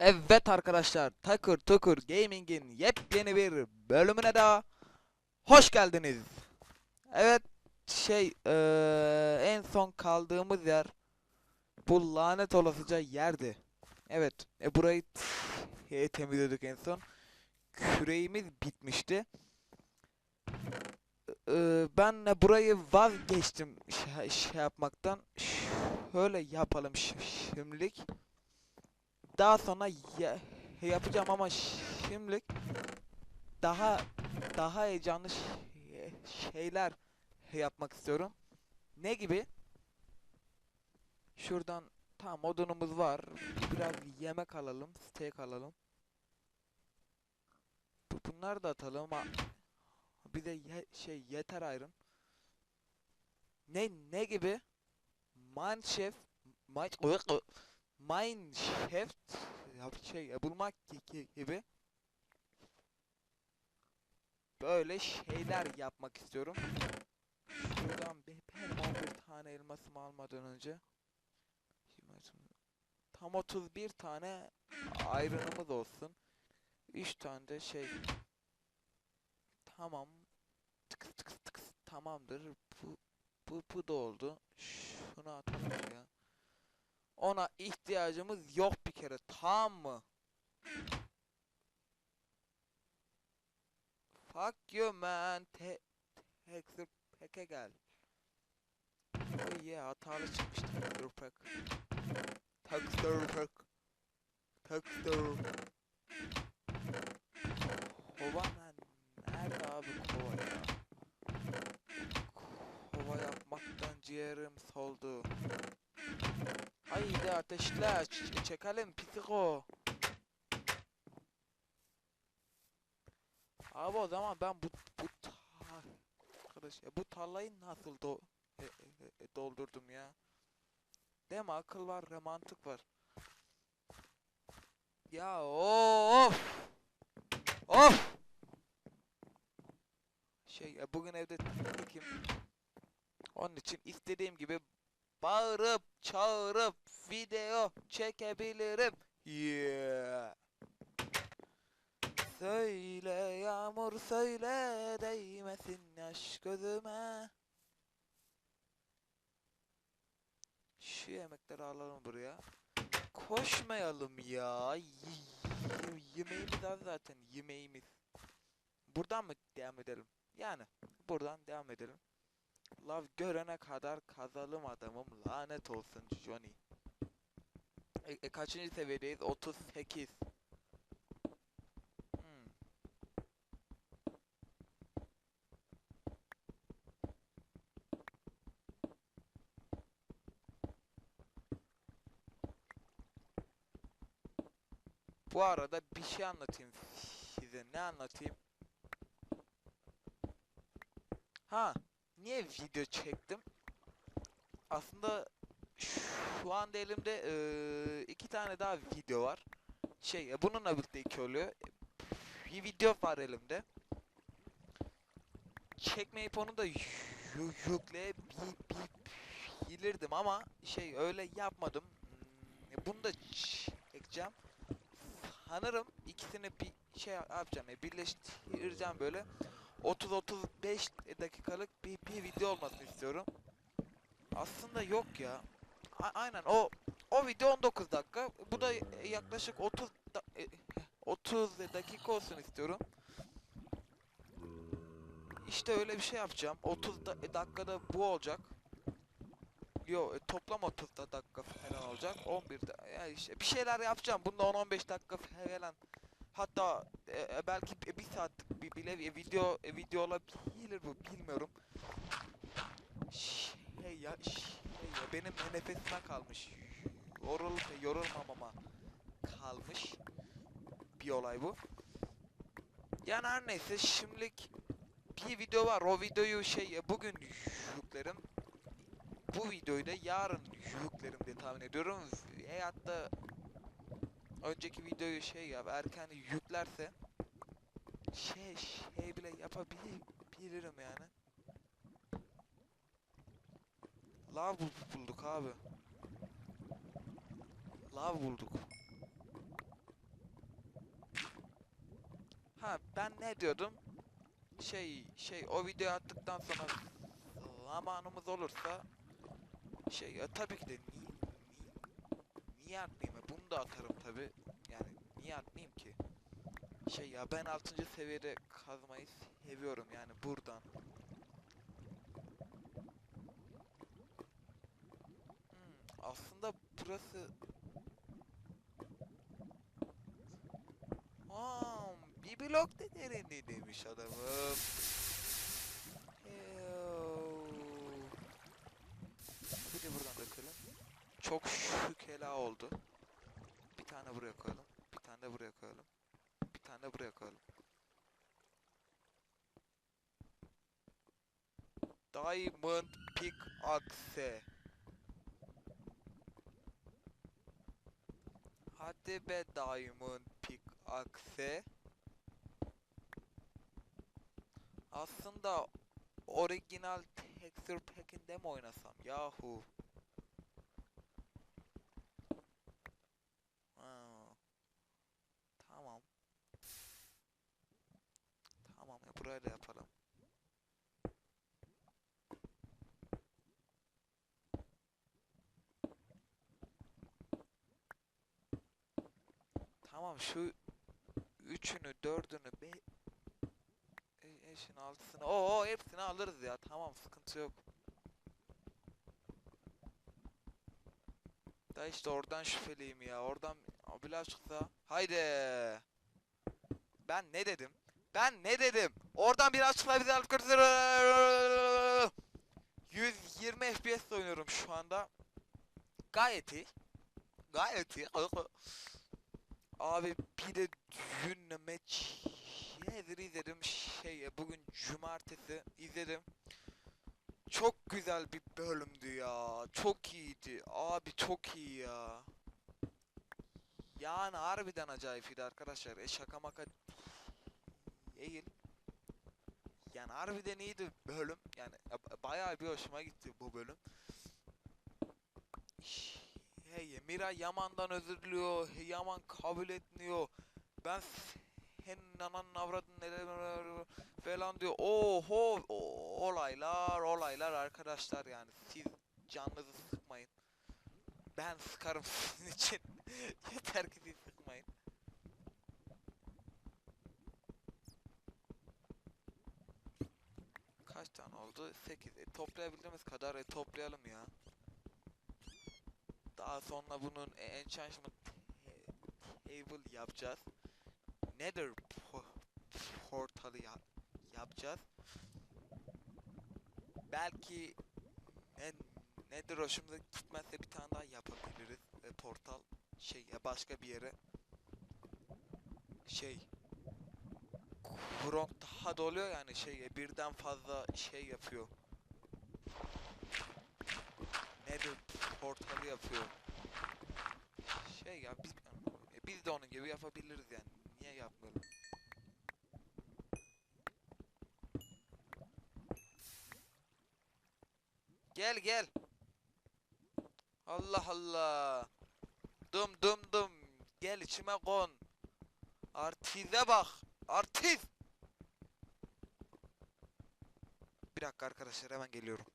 Evet arkadaşlar, Takır Tukur Gaming'in yepyeni bir bölümüne daha hoş geldiniz. Evet, şey eee, en son kaldığımız yer bu lanet olasıca yerdi. Evet, e, burayı t- temizledik en son. Küreğimiz bitmişti. Eee, ben de burayı vazgeçtim şey, şey yapmaktan. Şöyle yapalım şi- şimdilik daha sonra ya- yapacağım ama şimdilik daha daha heyecanlı şeyler yapmak istiyorum. Ne gibi? Şuradan tam odunumuz var. Biraz yemek alalım, steak alalım. Bu- Bunları da atalım ama bir de ye- şey yeter ayrın. Ne ne gibi? Mineshaft Mine Mineshaft şey e, bulmak gi- gi- gibi böyle şeyler yapmak istiyorum. Şuradan bir, bir tane elmasımı almadan önce tam 31 tane ayrınımız olsun. 3 tane de şey tamam tıkıs tıkıs tıkıs tamamdır. Bu bu bu da oldu. Şunu atalım ya. Ona ihtiyacımız yok bir kere. Tamam mı? Fuck you man. Te Texture Pack'e gel. Oh yeah hatalı çıkmış Texture Pack. Texture Pack. Texture. Kova lan. Nerede abi kova ya? Kova yapmaktan ciğerim soldu. Haydi ateşle çekelim psiko. Abi o zaman ben bu bu arkadaş ya bu tarlayı nasıl do e- e- e- doldurdum ya? Değil? Akıl var mantık var. Ya of! Of! Şey bugün evde tekim. Onun için istediğim gibi bağırıp çağırıp video çekebilirim. Yeah. Söyle yağmur söyle değmesin yaş gözüme. Şu yemekleri alalım buraya. Koşmayalım ya. Yemeğimiz az zaten yemeğimiz. Buradan mı devam edelim? Yani buradan devam edelim. Lav görene kadar kazalım adamım lanet olsun Johnny. E, e, kaçıncı seviyedeyiz? 38. Hmm. Bu arada bir şey anlatayım size. Ne anlatayım? Ha, niye video çektim? Aslında şu anda elimde eee, iki tane daha video var. Şey, e, bununla birlikte iki oluyor. Bir video var elimde. Çekmeyip onu da yü- yükleyebilirdim ama şey öyle yapmadım. Hmm, Bunu da çekeceğim. Sanırım ikisini bir şey yapacağım. e, Birleştireceğim böyle. 30-35 dakikalık bir, bir video olmasını istiyorum. Aslında yok ya. A- aynen o o video 19 dakika. Bu da yaklaşık 30 da- e, 30 dakika olsun istiyorum. İşte öyle bir şey yapacağım. 30 da- e, dakikada bu olacak. Yo e, toplam 30 da- dakika falan olacak. 11 da yani işte bir şeyler yapacağım. Bunda 10-15 dakika falan. Hatta e, e, belki bir- saatlik bir bile bir video e, video olabilir bu bilmiyorum. Şey ya şey ya benim nefesime kalmış. Yorul yorulmamama kalmış bir olay bu. Yani her neyse şimdilik bir video var. O videoyu şey e, bugün yüklerim. Bu videoyu da yarın yüklerim diye tahmin ediyorum. Veyahut da önceki videoyu şey ya erken yüklerse şey şey bile yapabilirim yani. Lav bul- bulduk abi. Lav bulduk. Ha ben ne diyordum? Şey şey o videoyu attıktan sonra zamanımız olursa şey ya tabii ki de niye niye, niye? Da atarım tabii. Yani niye atmayayım ki? Şey ya ben 6. seviyede kazmayı seviyorum yani buradan. Hmm, aslında burası Aa, bir blok da derinliği demiş adamım. De buradan dökelim. Çok şükela oldu. Tane buraya koyalım. Bir tane de buraya koyalım. Bir tane de buraya koyalım. Diamond Pickaxe. Hadi be Diamond Pickaxe. Aslında orijinal texture pack'inde mi oynasam yahu? Ha. Tamam. Da yapalım. Tamam şu üçünü, dördünü, be eşin altısını, o hepsini alırız ya. Tamam sıkıntı yok. Da işte oradan şüpheliyim ya. Oradan abiler çıksa. Haydi. Ben ne dedim? Ben ne dedim? Oradan biraz götürür. 120 FPS oynuyorum şu anda. Gayet iyi. Gayet iyi. Abi bir de dün maç nedir izledim şey bugün cumartesi izledim. Çok güzel bir bölümdü ya. Çok iyiydi. Abi çok iyi ya. Yani harbiden acayipti arkadaşlar. E şaka maka değil. Yani harbiden iyiydi bölüm. Yani bayağı bir hoşuma gitti bu bölüm. Hey Mira Yaman'dan özür diliyor. Yaman kabul etmiyor. Ben senin ananın avradın neler falan diyor. Oho olaylar olaylar arkadaşlar yani siz canınızı sıkmayın. Ben sıkarım sizin için. Yeter ki siz sıkmayın. Kaç tane oldu? 8. E, toplayabildiğimiz kadar e, toplayalım ya. Daha sonra bunun e, enchantment table yapacağız. Nether po- portalı ya- yapacağız. Belki en Nether hoşumuza gitmezse bir tane daha yapabiliriz. E, portal şey başka bir yere. Şey Kronk daha da oluyor yani şey e, birden fazla şey yapıyor. Nether portalı yapıyor. Şey ya biz e, biz de onun gibi yapabiliriz yani. Niye yapmayalım? Gel gel. Allah Allah. Dım dım dım. Gel içime kon. Artize bak. Artiz. Bir dakika arkadaşlar hemen geliyorum.